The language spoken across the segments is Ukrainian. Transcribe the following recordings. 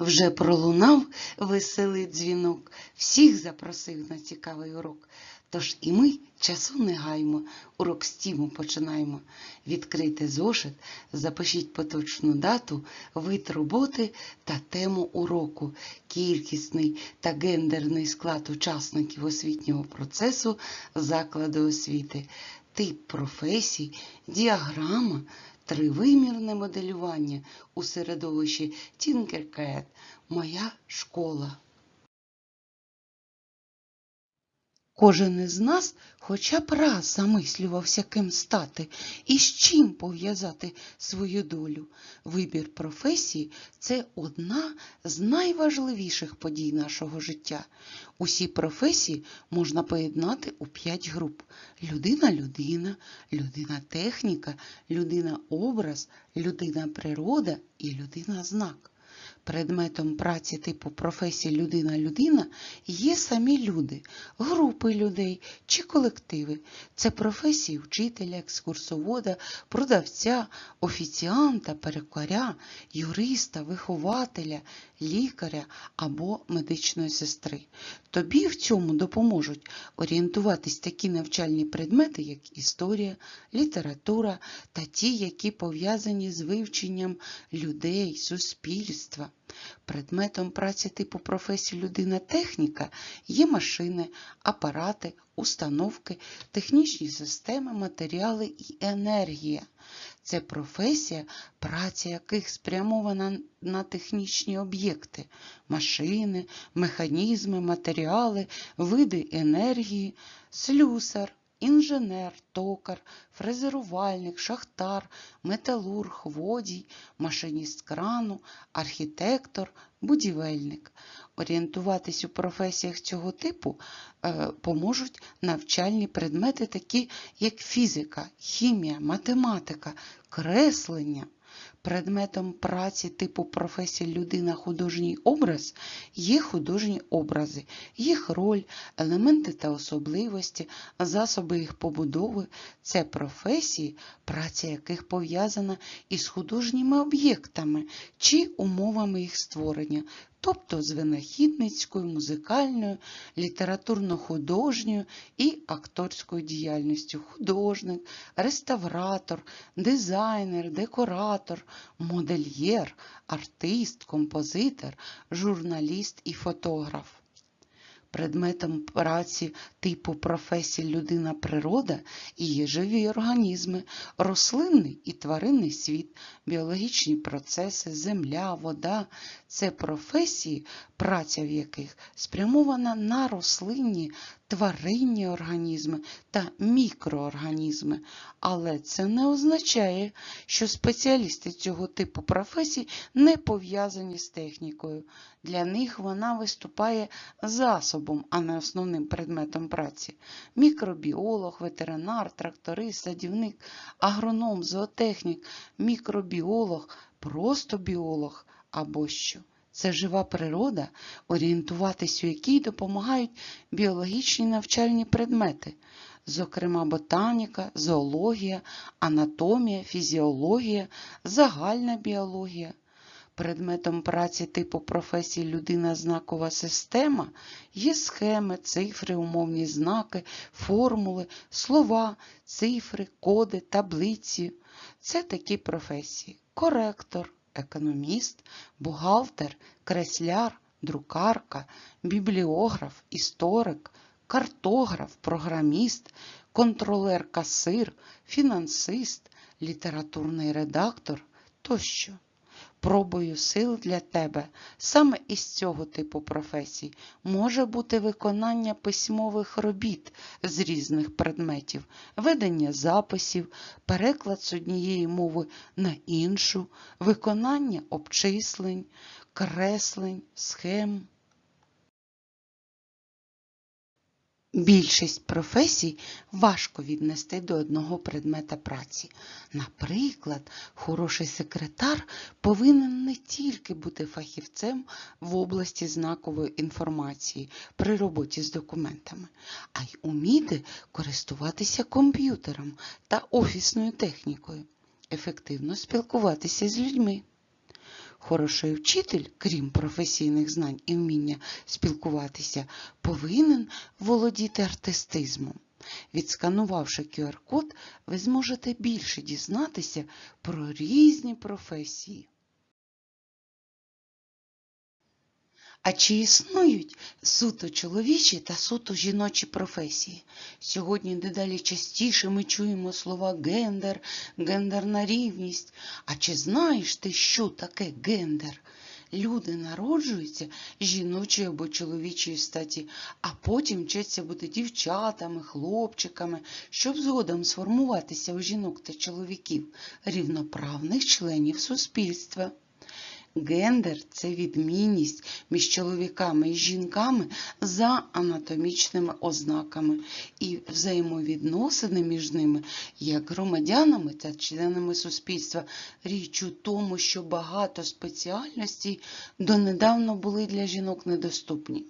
Вже пролунав веселий дзвінок, всіх запросив на цікавий урок. Тож і ми часу не гаймо, урок стіму починаємо. Відкрийте зошит, запишіть поточну дату, вид роботи та тему уроку, кількісний та гендерний склад учасників освітнього процесу закладу освіти, тип професій, діаграма, тривимірне моделювання у середовищі Тінкеркет Моя школа. Кожен із нас хоча б раз замислювався, ким стати і з чим пов'язати свою долю. Вибір професії це одна з найважливіших подій нашого життя. Усі професії можна поєднати у п'ять груп: людина-людина, людина-техніка, людина-образ, людина-природа і людина-знак. Предметом праці типу професії людина-людина є самі люди, групи людей чи колективи. Це професії вчителя, екскурсовода, продавця, офіціанта, перекоря, юриста, вихователя, лікаря або медичної сестри. Тобі в цьому допоможуть орієнтуватись такі навчальні предмети, як історія, література та ті, які пов'язані з вивченням людей, суспільства. Предметом праці типу професії людина-техніка є машини, апарати, установки, технічні системи, матеріали і енергія. Це професія, праця яких спрямована на технічні об'єкти, машини, механізми, матеріали, види енергії, слюсар, інженер, токар, фрезерувальник, шахтар, металург, водій, машиніст крану, архітектор, будівельник. Орієнтуватись у професіях цього типу е, поможуть навчальні предмети, такі як фізика, хімія, математика, креслення. Предметом праці типу професія людина художній образ є художні образи, їх роль, елементи та особливості, засоби їх побудови. Це професії, праця яких пов'язана із художніми об'єктами чи умовами їх створення, тобто з винахідницькою, музикальною, літературно-художньою і акторською діяльністю художник, реставратор, дизайнер, декоратор, модельєр, артист, композитор, журналіст і фотограф. Предметом праці типу професії людина-природа є живі організми, рослинний і тваринний світ, біологічні процеси, земля, вода це професії, праця в яких спрямована на рослинні, тваринні організми та мікроорганізми. Але це не означає, що спеціалісти цього типу професій не пов'язані з технікою. Для них вона виступає засобом, а не основним предметом праці. Мікробіолог, ветеринар, тракторист, садівник, агроном, зоотехнік, мікробіолог, просто біолог або що. Це жива природа, орієнтуватись у якій допомагають біологічні навчальні предмети, зокрема ботаніка, зоологія, анатомія, фізіологія, загальна біологія. Предметом праці типу професії людина-знакова система є схеми, цифри, умовні знаки, формули, слова, цифри, коди, таблиці. Це такі професії: коректор, економіст, бухгалтер, кресляр, друкарка, бібліограф, історик, картограф, програміст, контролер-касир, фінансист, літературний редактор тощо. Пробою сил для тебе саме із цього типу професій може бути виконання письмових робіт з різних предметів, ведення записів, переклад з однієї мови на іншу, виконання обчислень, креслень, схем. Більшість професій важко віднести до одного предмета праці. Наприклад, хороший секретар повинен не тільки бути фахівцем в області знакової інформації при роботі з документами, а й уміти користуватися комп'ютером та офісною технікою, ефективно спілкуватися з людьми. Хороший вчитель, крім професійних знань і вміння спілкуватися, повинен володіти артистизмом. Відсканувавши QR-код, ви зможете більше дізнатися про різні професії. А чи існують суто чоловічі та суто жіночі професії? Сьогодні дедалі частіше ми чуємо слова гендер, гендерна рівність. А чи знаєш ти, що таке гендер? Люди народжуються жіночої або чоловічої статі, а потім вчаться бути дівчатами, хлопчиками, щоб згодом сформуватися у жінок та чоловіків, рівноправних членів суспільства. Гендер це відмінність між чоловіками і жінками за анатомічними ознаками і взаємовідносини між ними як громадянами та членами суспільства. Річ у тому, що багато спеціальностей донедавна були для жінок недоступні.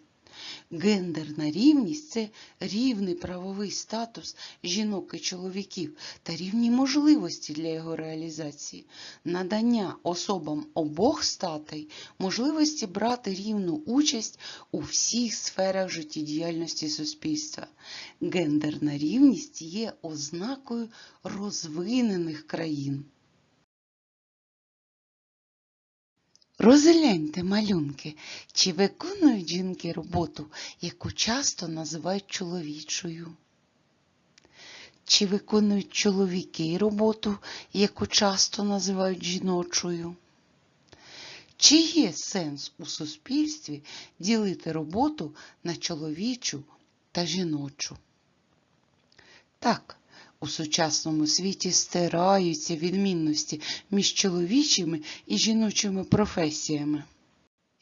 Гендерна рівність це рівний правовий статус жінок і чоловіків та рівні можливості для його реалізації, надання особам обох статей можливості брати рівну участь у всіх сферах життєдіяльності суспільства. Гендерна рівність є ознакою розвинених країн. Розгляньте малюнки, чи виконують жінки роботу, яку часто називають чоловічою? Чи виконують чоловіки роботу, яку часто називають жіночою? Чи є сенс у суспільстві ділити роботу на чоловічу та жіночу? Так, у сучасному світі стираються відмінності між чоловічими і жіночими професіями.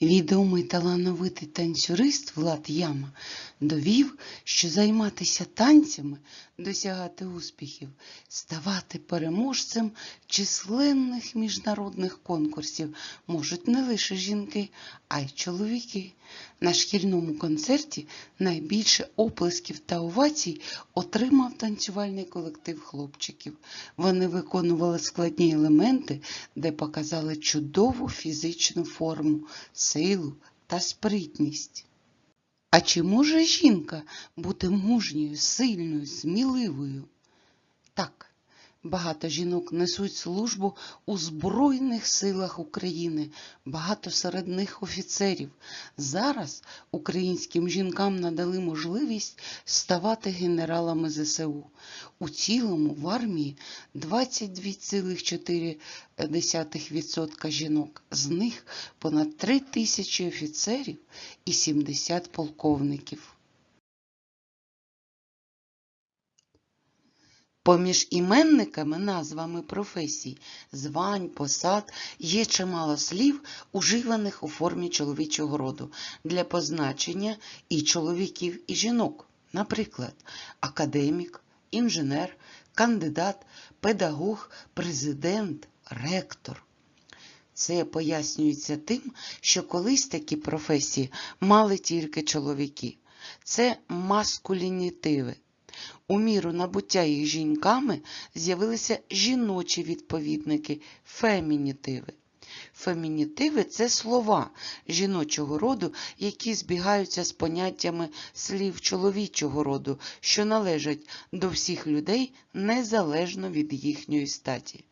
Відомий талановитий танцюрист Влад Яма довів, що займатися танцями, досягати успіхів, ставати переможцем численних міжнародних конкурсів можуть не лише жінки, а й чоловіки. На шкільному концерті найбільше оплесків та овацій отримав танцювальний колектив хлопчиків. Вони виконували складні елементи, де показали чудову фізичну форму, силу та спритність. А чи може жінка бути мужньою, сильною, сміливою? Так, багато жінок несуть службу у Збройних силах України, багато серед них офіцерів. Зараз українським жінкам надали можливість ставати генералами ЗСУ. У цілому в армії 22,4% жінок, з них понад 3 тисячі офіцерів і 70 полковників. Поміж іменниками, назвами професій, звань, посад є чимало слів, уживаних у формі чоловічого роду для позначення і чоловіків, і жінок. Наприклад, академік, інженер, кандидат, педагог, президент, ректор. Це пояснюється тим, що колись такі професії мали тільки чоловіки. Це маскулінітиви. У міру набуття їх жінками з'явилися жіночі відповідники фемінітиви. Фемінітиви це слова жіночого роду, які збігаються з поняттями слів чоловічого роду, що належать до всіх людей незалежно від їхньої статі.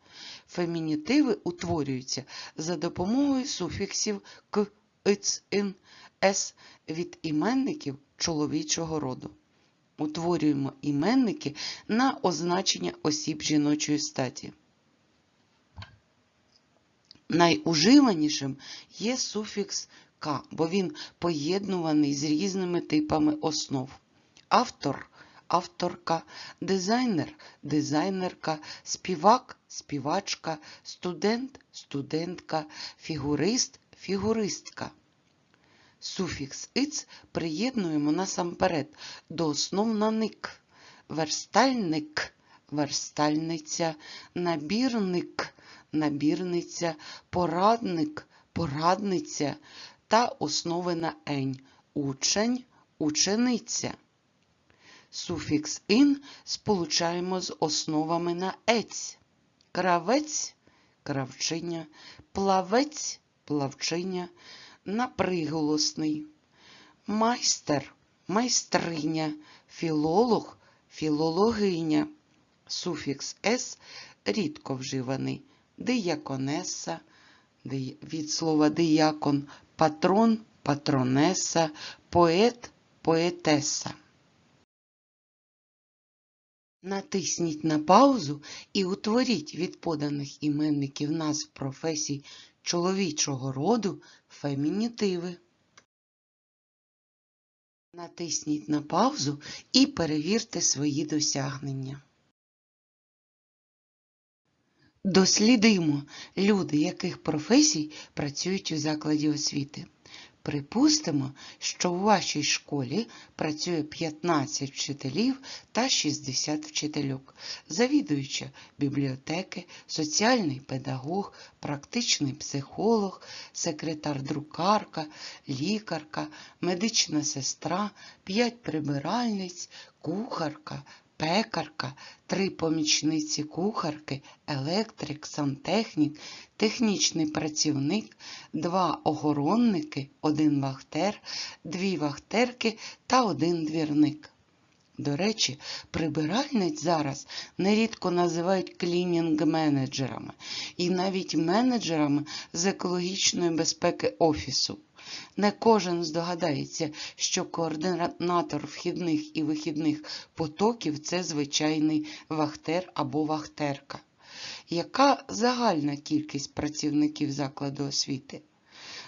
Фемінітиви утворюються за допомогою суфіксів к, иц, ин, с від іменників чоловічого роду. Утворюємо іменники на означення осіб жіночої статі. Найуживанішим є суфікс К, бо він поєднуваний з різними типами основ. Автор авторка, дизайнер дизайнерка, співак співачка, студент студентка, фігурист фігуристка. Суфікс «иц» приєднуємо насамперед до основ ник, верстальник, верстальниця, набірник, набірниця, порадник, порадниця та основи на ень, учень, учениця. Суфікс ин сполучаємо з основами на ець, кравець, кравчиня, плавець, плавчиня на приголосний. Майстер, майстриня, філолог, філологиня. Суфікс «с» рідко вживаний. Дияконеса, від слова диякон, патрон, патронеса, поет, поетеса. Натисніть на паузу і утворіть від поданих іменників назв професій чоловічого роду фемінітиви. Натисніть на паузу і перевірте свої досягнення. Дослідимо люди, яких професій працюють у закладі освіти. Припустимо, що у вашій школі працює 15 вчителів та 60 вчительок, завідуюча бібліотеки, соціальний педагог, практичний психолог, секретар-друкарка, лікарка, медична сестра, 5 прибиральниць, кухарка, пекарка, три помічниці кухарки, електрик, сантехнік, технічний працівник, два охоронники, один вахтер, дві вахтерки та один двірник. До речі, прибиральниць зараз нерідко називають клінінг-менеджерами і навіть менеджерами з екологічної безпеки офісу. Не кожен здогадається, що координатор вхідних і вихідних потоків це звичайний вахтер або вахтерка. Яка загальна кількість працівників закладу освіти?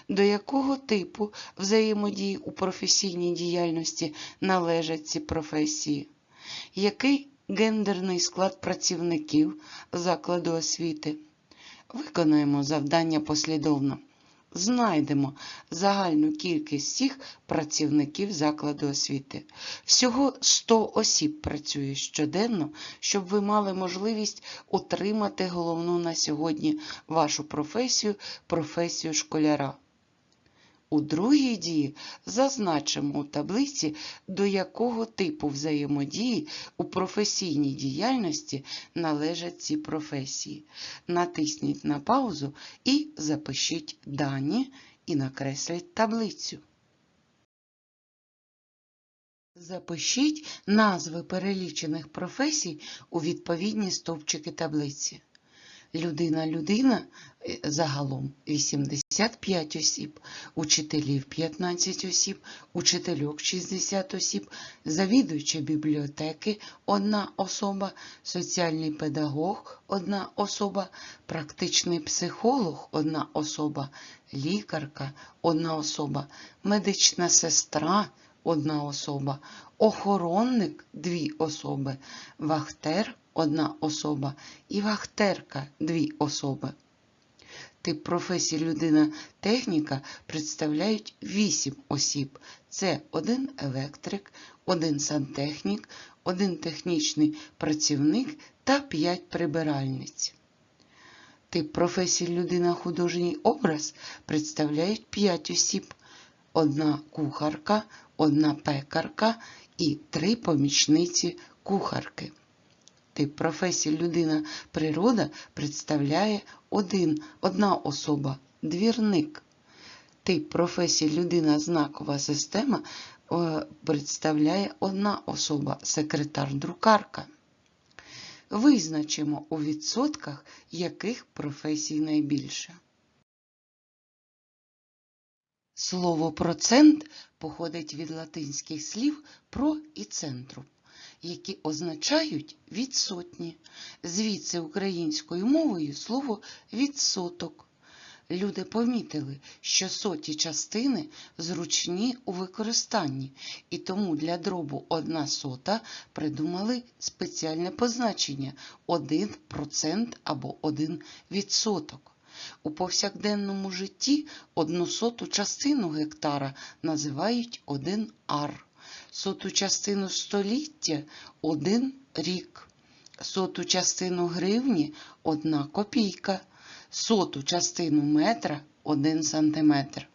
До якого типу взаємодії у професійній діяльності належать ці професії? Який гендерний склад працівників закладу освіти? Виконуємо завдання послідовно. Знайдемо загальну кількість всіх працівників закладу освіти. Всього 100 осіб працює щоденно, щоб ви мали можливість отримати головну на сьогодні вашу професію професію школяра. У другій дії зазначимо у таблиці, до якого типу взаємодії у професійній діяльності належать ці професії. Натисніть на паузу і запишіть дані і накресліть таблицю. Запишіть назви перелічених професій у відповідні стовпчики таблиці. Людина-людина е, загалом 85 осіб, учителів 15 осіб, учительок 60 осіб, завідуюча бібліотеки 1 особа, соціальний педагог 1 особа, практичний психолог 1 особа, лікарка 1 особа, медична сестра 1 особа, охоронник 2 особи, вахтер одна особа і вахтерка дві особи. Тип професії людина-техніка представляють 8 осіб. Це один електрик, один сантехнік, один технічний працівник та 5 прибиральниць. Тип професії людина-художній образ представляють 5 осіб. Одна кухарка, одна пекарка і три помічниці кухарки. Тип професії людина-природа представляє один, одна особа двірник. Тип професії людина-знакова система е, представляє одна особа секретар-друкарка. Визначимо у відсотках, яких професій найбільше. Слово процент походить від латинських слів про і центру які означають відсотні. Звідси українською мовою слово відсоток. Люди помітили, що соті частини зручні у використанні, і тому для дробу одна сота придумали спеціальне позначення 1% або 1%. У повсякденному житті одну соту частину гектара називають 1 ар соту частину століття один рік, соту частину гривні одна копійка, соту частину метра один сантиметр.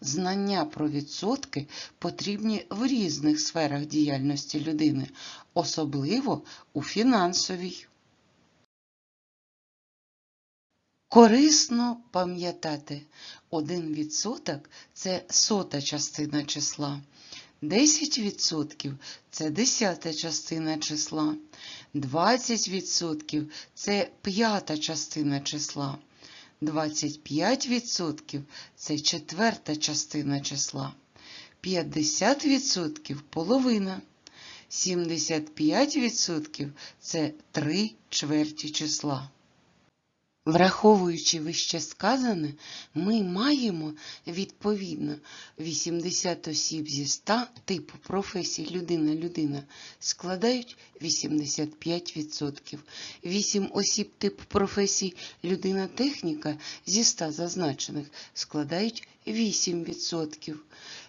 Знання про відсотки потрібні в різних сферах діяльності людини, особливо у фінансовій. Корисно пам'ятати, 1% – це сота частина числа. 10% – це десята частина числа. 20% – це п'ята частина числа. 25% – це четверта частина числа. 50% – половина. 75% – це три чверті числа. Враховуючи вище сказане, ми маємо відповідно 80 осіб зі 100 типу професій людина-людина складають 85%. 8 осіб типу професій людина-техніка зі 100 зазначених складають 8%.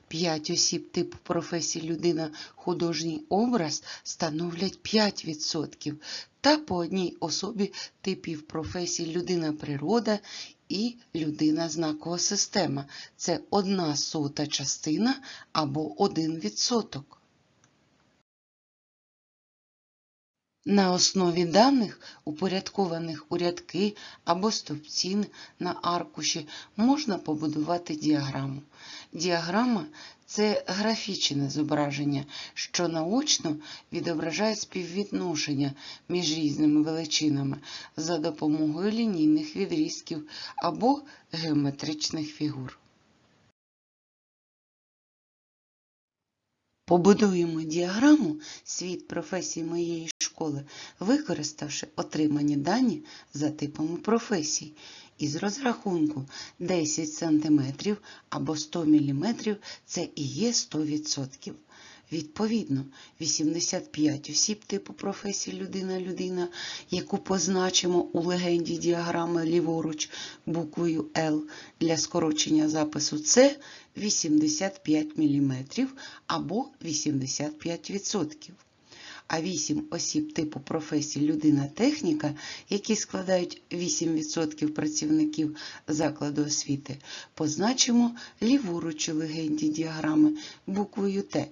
5 осіб типу професії людина художній образ становлять 5%, та по одній особі типів професій людина природа і людина знакова система. Це одна сота частина або 1%. На основі даних, упорядкованих у рядки або стовпці на аркуші, можна побудувати діаграму. Діаграма – це графічне зображення, що наочно відображає співвідношення між різними величинами за допомогою лінійних відрізків або геометричних фігур. Побудуємо діаграму світ професій моєї школи, використавши отримані дані за типами професій. Із розрахунку 10 см або 100 мм це і є 100%. Відповідно, 85 осіб типу професії людина-людина, яку позначимо у легенді діаграми ліворуч буквою L для скорочення запису С 85 мм або 85%. А 8 осіб типу професії людина-техніка, які складають 8% працівників закладу освіти, позначимо ліворуч у легенді діаграми буквою Т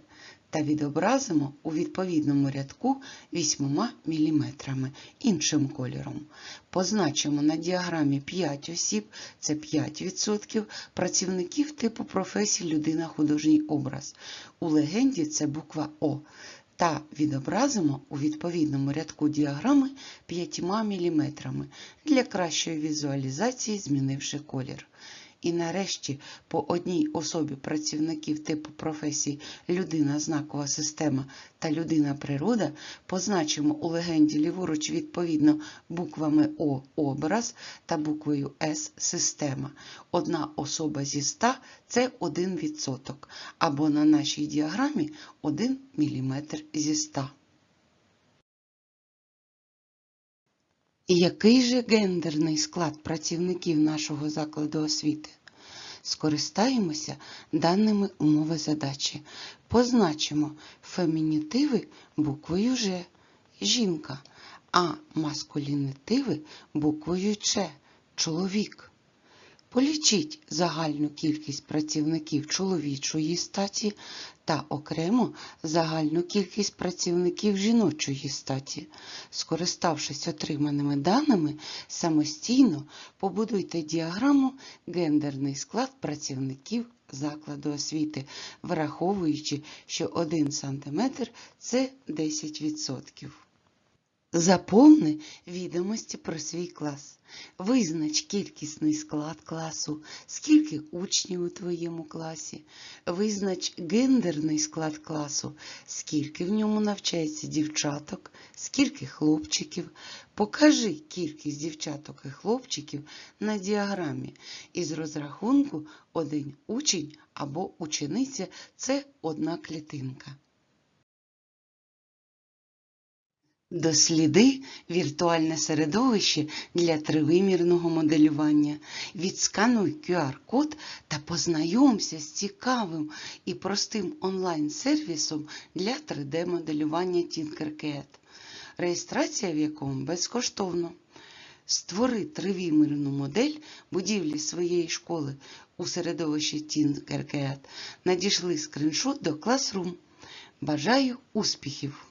та відобразимо у відповідному рядку 8 мм іншим кольором. Позначимо на діаграмі 5 осіб, це 5% працівників типу професії людина художній образ. У легенді це буква О. Та відобразимо у відповідному рядку діаграми 5 мм для кращої візуалізації, змінивши колір. І нарешті по одній особі працівників типу професій людина знакова система та людина природа позначимо у легенді ліворуч відповідно буквами О образ та буквою С система. Одна особа зі 100 – це 1%, або на нашій діаграмі 1 мм зі 100. Який же гендерний склад працівників нашого закладу освіти? Скористаємося даними умови задачі. Позначимо фемінітиви буквою Ж жінка, а маскулінітиви буквою Ч чоловік. Полічіть загальну кількість працівників чоловічої статі та окремо загальну кількість працівників жіночої статі. Скориставшись отриманими даними, самостійно побудуйте діаграму гендерний склад працівників закладу освіти, враховуючи, що 1 см – це 10%. Заповни відомості про свій клас. Визнач кількісний склад класу, скільки учнів у твоєму класі. Визнач гендерний склад класу, скільки в ньому навчається дівчаток, скільки хлопчиків. Покажи кількість дівчаток і хлопчиків на діаграмі. Із розрахунку один учень або учениця це одна клітинка. Досліди віртуальне середовище для тривимірного моделювання. Відскануй QR-код та познайомся з цікавим і простим онлайн-сервісом для 3D-моделювання Tinkercad, реєстрація в якому безкоштовно. Створи тривимірну модель будівлі своєї школи у середовищі Tinkercad. Надійшли скриншот до Classroom. Бажаю успіхів!